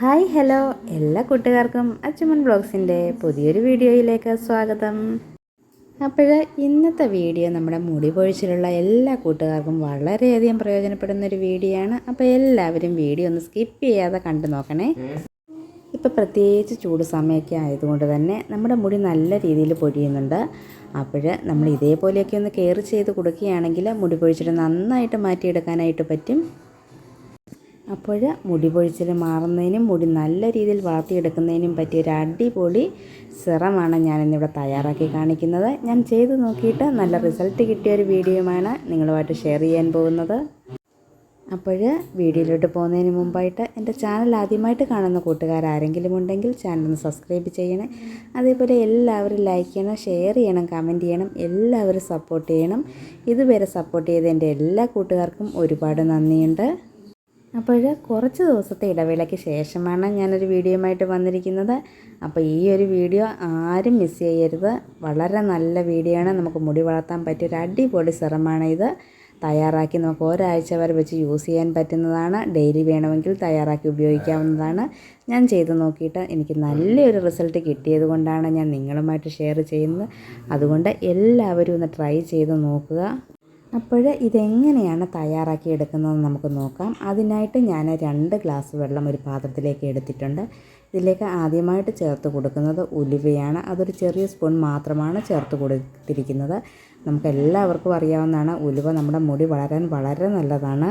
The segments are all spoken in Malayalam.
Hi hello. എല്ലാ കൂട്ടുകാർക്കും അച്ചുമൻ ബ്ലോഗ്സിന്റെ പുതിയൊരു വീഡിയോയിലേക്ക് സ്വാഗതം. അപ്പോൾ ഇന്നത്തെ വീഡിയോ നമ്മുടെ മുടി പൊഴിച്ചിലുള്ള എല്ലാ കൂട്ടുകാർക്കും വളരെയധികം പ്രയോജനപ്പെടുന്ന ഒരു വീഡിയോ ആണ് അപ്പോൾ എല്ലാവരും വീഡിയോ ഒന്ന് സ്കിപ്പ് ചെയ്യാതെ കണ്ടു നോക്കണേ. ഇപ്പോൾ പ്രത്യേകിച്ച് ചൂട് സമയമൊക്കെ ആയതുകൊണ്ട് തന്നെ നമ്മുടെ മുടി നല്ല രീതിയിൽ പൊഴിയുന്നുണ്ട്. അപ്പോൾ നമ്മൾ ഇതേപോലെയൊക്കെ ഒന്ന് കെയർ ചെയ്ത് കൊടുക്കുകയാണെങ്കിൽ മുടി പൊഴിച്ചിട്ട് നന്നായിട്ട് മാറ്റിയെടുക്കാനായിട്ട് പറ്റും. അപ്പോൾ മുടി പൊഴിച്ചിൽ മാറുന്നതിനും മുടി നല്ല രീതിയിൽ വളർത്തിയെടുക്കുന്നതിനും പറ്റിയ ഒരു അടിപൊളി സിറമാണ് ഞാനിന്നിവിടെ തയ്യാറാക്കി കാണിക്കുന്നത്. ഞാൻ ചെയ്ത് നോക്കിയിട്ട് നല്ല റിസൾട്ട് കിട്ടിയ ഒരു വീഡിയോയുമാണ് നിങ്ങളുമായിട്ട് ഷെയർ ചെയ്യാൻ പോകുന്നത്. അപ്പോൾ വീഡിയോയിലോട്ട് പോകുന്നതിന് മുമ്പായിട്ട് എന്റെ ചാനൽ ആദ്യമായിട്ട് കാണുന്ന കൂട്ടുകാർ ആരെങ്കിലും ഉണ്ടെങ്കിൽ ചാനൽ ഒന്ന് സബ്സ്ക്രൈബ് ചെയ്യണേ. അതേപോലെ എല്ലാവരും ലൈക്ക് ചെയ്യണം ഷെയർ ചെയ്യണം കമന്റ് ചെയ്യണം എല്ലാവരും സപ്പോർട്ട് ചെയ്യണം. ഇതുവരെ സപ്പോർട്ട് ചെയ്ത എന്റെ എല്ലാ കൂട്ടുകാർക്കും ഒരുപാട് നന്ദിയുണ്ട്. അപ്പോൾ കുറച്ച് ദിവസത്തെ ഇടവേളയ്ക്ക് ശേഷമാണ് ഞാനൊരു വീഡിയോയുമായിട്ട് വന്നിരിക്കുന്നത്. അപ്പോൾ ഈ ഒരു വീഡിയോ ആരും മിസ് ചെയ്യരുത്. വളരെ നല്ല വീഡിയോ ആണ്. നമുക്ക് മുടി വളർത്താൻ പറ്റിയ ഒരു അടിപൊളി സിറമാണ് ഇത്. തയ്യാറാക്കി നമുക്ക് ഒരാഴ്ച വരെ വെച്ച് യൂസ് ചെയ്യാൻ പറ്റുന്നതാണ്. ഡെയിലി വേണമെങ്കിൽ തയ്യാറാക്കി ഉപയോഗിക്കാവുന്നതാണ്. ഞാൻ ചെയ്ത് നോക്കിയിട്ട് എനിക്ക് നല്ലൊരു റിസൾട്ട് കിട്ടിയത് കൊണ്ടാണ് ഞാൻ നിങ്ങളുമായിട്ട് ഷെയർ ചെയ്യുന്നത്. അതുകൊണ്ട് എല്ലാവരും ഒന്ന് ട്രൈ ചെയ്ത് നോക്കുക. അപ്പോൾ ഇതെങ്ങനെയാണ് തയ്യാറാക്കി എടുക്കുന്നതെന്ന് നമുക്ക് നോക്കാം. അതിനായിട്ട് ഞാൻ രണ്ട് ഗ്ലാസ് വെള്ളം ഒരു പാത്രത്തിലേക്ക് എടുത്തിട്ടുണ്ട്. ഇതിലേക്ക് ആദ്യമായിട്ട് ചേർത്ത് കൊടുക്കുന്നത് ഉലുവയാണ്. അതൊരു ചെറിയ സ്പൂൺ മാത്രമാണ് ചേർത്ത് കൊടുത്തിരിക്കുന്നത്. നമുക്ക് എല്ലാവർക്കും അറിയാവുന്നതാണ് ഉലുവ നമ്മുടെ മുടി വളരാൻ വളരെ നല്ലതാണ്.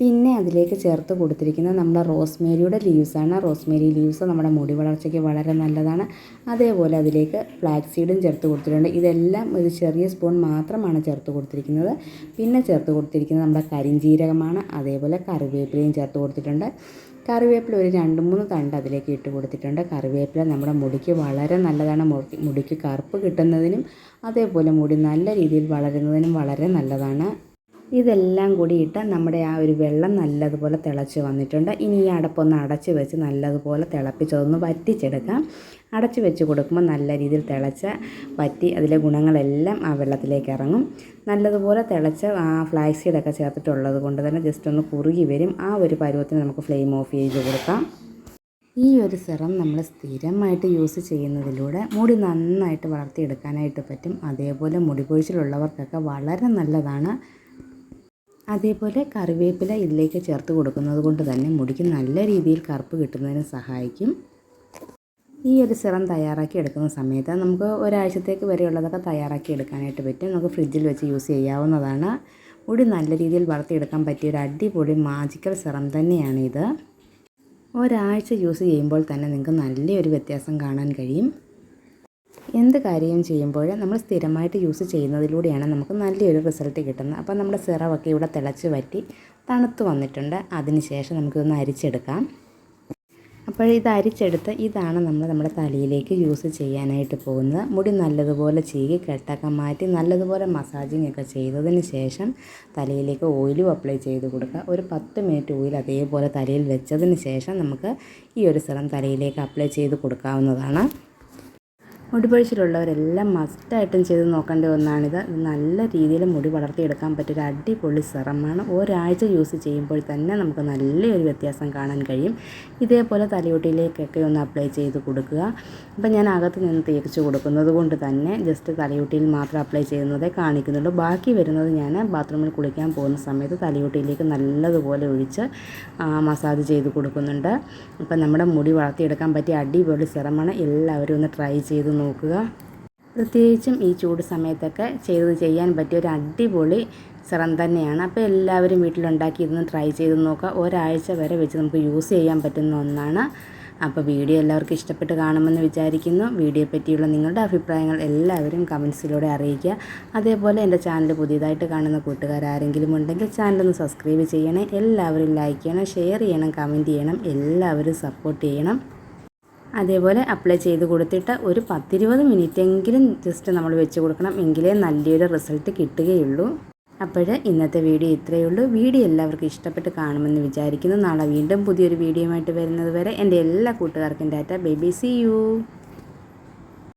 പിന്നെ അതിലേക്ക് ചേർത്ത് കൊടുത്തിരിക്കുന്നത് നമ്മുടെ റോസ്മേരിയുടെ ലീവ്സാണ് റോസ്മേരി ലീവ്സ് നമ്മുടെ മുടി വളർച്ചയ്ക്ക് വളരെ നല്ലതാണ്. അതേപോലെ അതിലേക്ക് ഫ്ലാക്സ് സീഡും ചേർത്ത് കൊടുത്തിട്ടുണ്ട്. ഇതെല്ലാം ഒരു ചെറിയ സ്പൂൺ മാത്രമാണ് ചേർത്ത് കൊടുത്തിരിക്കുന്നത്. പിന്നെ ചേർത്ത് കൊടുത്തിരിക്കുന്നത് നമ്മുടെ കരിഞ്ചീരകമാണ്. അതേപോലെ കറിവേപ്പിലയും ചേർത്ത് കൊടുത്തിട്ടുണ്ട്. കറിവേപ്പില ഒരു രണ്ട് മൂന്ന് തണ്ട് അതിലേക്ക് ഇട്ട് കൊടുത്തിട്ടുണ്ട്. കറിവേപ്പില നമ്മുടെ മുടിക്ക് വളരെ നല്ലതാണ്. മുടിക്ക് കറുപ്പ് കിട്ടുന്നതിനും അതേപോലെ മുടി നല്ല രീതിയിൽ വളരുന്നതിനും വളരെ നല്ലതാണ്. ഇതെല്ലാം കൂടി ഇട്ട് നമ്മുടെ ആ ഒരു വെള്ളം നല്ലതുപോലെ തിളച്ച് വന്നിട്ടുണ്ട്. ഇനി ഈ അടപ്പൊന്ന് അടച്ച് വെച്ച് നല്ലതുപോലെ തിളപ്പിച്ചതൊന്ന് വറ്റിച്ചെടുക്കാം. അടച്ച് വെച്ച് കൊടുക്കുമ്പോൾ നല്ല രീതിയിൽ തിളച്ച് വറ്റി അതിലെ ഗുണങ്ങളെല്ലാം ആ വെള്ളത്തിലേക്ക് ഇറങ്ങും. നല്ലതുപോലെ തിളച്ച് ആ ഫ്ലാക്സ് സീഡൊക്കെ ചേർത്തിട്ടുള്ളത് കൊണ്ട് തന്നെ ജസ്റ്റ് ഒന്ന് കുറുകി വരും. ആ ഒരു പരുവത്തിന് നമുക്ക് ഫ്ലെയിം ഓഫ് ചെയ്ത് കൊടുക്കാം. ഈ ഒരു സിറം നമ്മൾ സ്ഥിരമായിട്ട് യൂസ് ചെയ്യുന്നതിലൂടെ മുടി നന്നായിട്ട് വളർത്തിയെടുക്കാനായിട്ട് പറ്റും. അതേപോലെ മുടി കൊഴിച്ചിലുള്ളവർക്കൊക്കെ വളരെ നല്ലതാണ്. അതേപോലെ കറിവേപ്പില ഇതിലേക്ക് ചേർത്ത് കൊടുക്കുന്നത് കൊണ്ട് തന്നെ മുടിക്ക് നല്ല രീതിയിൽ കറുപ്പ് കിട്ടുന്നതിന് സഹായിക്കും. ഈ ഒരു സിറം തയ്യാറാക്കി എടുക്കുന്ന സമയത്ത് നമുക്ക് ഒരാഴ്ചത്തേക്ക് വരെയുള്ളതൊക്കെ തയ്യാറാക്കി എടുക്കാനായിട്ട് പറ്റും. നമുക്ക് ഫ്രിഡ്ജിൽ വെച്ച് യൂസ് ചെയ്യാവുന്നതാണ്. മുടി നല്ല രീതിയിൽ വളർത്തിയെടുക്കാൻ പറ്റിയ ഒരു അടിപൊളി മാജിക്കൽ സിറം തന്നെയാണിത്. ഒരാഴ്ച യൂസ് ചെയ്യുമ്പോൾ തന്നെ നിങ്ങൾക്ക് നല്ലൊരു വ്യത്യാസം കാണാൻ കഴിയും. എന്ത് കാര്യം ചെയ്യുമ്പോൾ നമ്മൾ സ്ഥിരമായിട്ട് യൂസ് ചെയ്യുന്നതിലൂടെയാണ് നമുക്ക് നല്ലൊരു റിസൾട്ട് കിട്ടുന്നത്. അപ്പോൾ നമ്മുടെ സിറവൊക്കെ ഇവിടെ തിളച്ച് വറ്റി തണുത്ത് വന്നിട്ടുണ്ട്. അതിനുശേഷം നമുക്കിതൊന്ന് അരിച്ചെടുക്കാം. അപ്പോൾ ഇത് അരിച്ചെടുത്ത് ഇതാണ് നമ്മൾ നമ്മുടെ തലയിലേക്ക് യൂസ് ചെയ്യാനായിട്ട് പോകുന്നത്. മുടി നല്ലതുപോലെ ചീകി കെട്ടൊക്കെ മാറ്റി നല്ലതുപോലെ മസാജിങ് ഒക്കെ ചെയ്തതിന് ശേഷം തലയിലേക്ക് ഓയിലും അപ്ലൈ ചെയ്ത് കൊടുക്കുക. ഒരു പത്ത് മിനിറ്റ് ഓയിൽ അതേപോലെ തലയിൽ വെച്ചതിന് ശേഷം നമുക്ക് ഈ ഒരു സിറം തലയിലേക്ക് അപ്ലൈ ചെയ്ത് കൊടുക്കാവുന്നതാണ്. മുടിപൊഴിച്ചിലുള്ളവരെല്ലാം മസ്റ്റായിട്ടും ചെയ്ത് നോക്കേണ്ട ഒന്നാണിത്. നല്ല രീതിയിൽ മുടി വളർത്തിയെടുക്കാൻ പറ്റിയൊരു അടിപൊളി സിറമാണ് ഒരാഴ്ച യൂസ് ചെയ്യുമ്പോൾ തന്നെ നമുക്ക് നല്ലൊരു വ്യത്യാസം കാണാൻ കഴിയും. ഇതേപോലെ തലയോട്ടിയിലേക്കൊക്കെ ഒന്ന് അപ്ലൈ ചെയ്ത് കൊടുക്കുക. അപ്പം ഞാൻ അകത്ത് നിന്ന് തേച്ച് കൊടുക്കുന്നത് കൊണ്ട് തന്നെ ജസ്റ്റ് തലയോട്ടിയിൽ മാത്രം അപ്ലൈ ചെയ്യുന്നതേ കാണിക്കുന്നുള്ളൂ. ബാക്കി വരുന്നത് ഞാൻ ബാത്റൂമിൽ കുളിക്കാൻ പോകുന്ന സമയത്ത് തലയോട്ടിയിലേക്ക് നല്ലതുപോലെ ഒഴിച്ച് മസാജ് ചെയ്ത് കൊടുക്കുന്നുണ്ട്. അപ്പം നമ്മുടെ മുടി വളർത്തിയെടുക്കാൻ പറ്റിയ അടിപൊളി സിറമാണ് എല്ലാവരും ഒന്ന് ട്രൈ ചെയ്ത് നോക്കുക. പ്രത്യേകിച്ചും ഈ ചൂട് സമയത്തൊക്കെ ചെയ്ത് ചെയ്യാൻ പറ്റിയ ഒരു അടിപൊളി സിറം തന്നെയാണ്. അപ്പോൾ എല്ലാവരും വീട്ടിലുണ്ടാക്കി ഇതൊന്ന് ട്രൈ ചെയ്ത് നോക്കുക. ഒരാഴ്ച വരെ വെച്ച് നമുക്ക് യൂസ് ചെയ്യാൻ പറ്റുന്ന ഒന്നാണ്. അപ്പോൾ വീഡിയോ എല്ലാവർക്കും ഇഷ്ടപ്പെട്ട് കാണുമെന്ന് വിചാരിക്കുന്നു. വീഡിയോ പറ്റിയുള്ള നിങ്ങളുടെ അഭിപ്രായങ്ങൾ എല്ലാവരും കമൻസിലൂടെ അറിയിക്കുക. അതേപോലെ എന്റെ ചാനൽ പുതിയതായിട്ട് കാണുന്ന കൂട്ടുകാർ ആരെങ്കിലും ഉണ്ടെങ്കിൽ ചാനലൊന്ന് സബ്സ്ക്രൈബ് ചെയ്യണേ. എല്ലാവരും ലൈക്ക് ചെയ്യണം ഷെയർ ചെയ്യണം കമന്റ് ചെയ്യണം. എല്ലാവരും സപ്പോർട്ട് ചെയ്യണം. അതേപോലെ അപ്ലൈ ചെയ്ത് കൊടുത്തിട്ട് ഒരു പത്തിരുപത് മിനിറ്റെങ്കിലും ജസ്റ്റ് നമ്മൾ വെച്ച് കൊടുക്കണം എങ്കിലേ നല്ലൊരു റിസൾട്ട് കിട്ടുകയുള്ളൂ. അപ്പോൾ ഇന്നത്തെ വീഡിയോ ഇത്രയേ ഉള്ളൂ. വീഡിയോ എല്ലാവർക്കും ഇഷ്ടപ്പെട്ട് കാണുമെന്ന് വിചാരിക്കുന്നു. നാളെ വീണ്ടും പുതിയൊരു വീഡിയോയുമായിട്ട് വരുന്നത് വരെ എന്റെ എല്ലാ കൂട്ടുകാർക്കും ഡാറ്റ ബേബി സി യു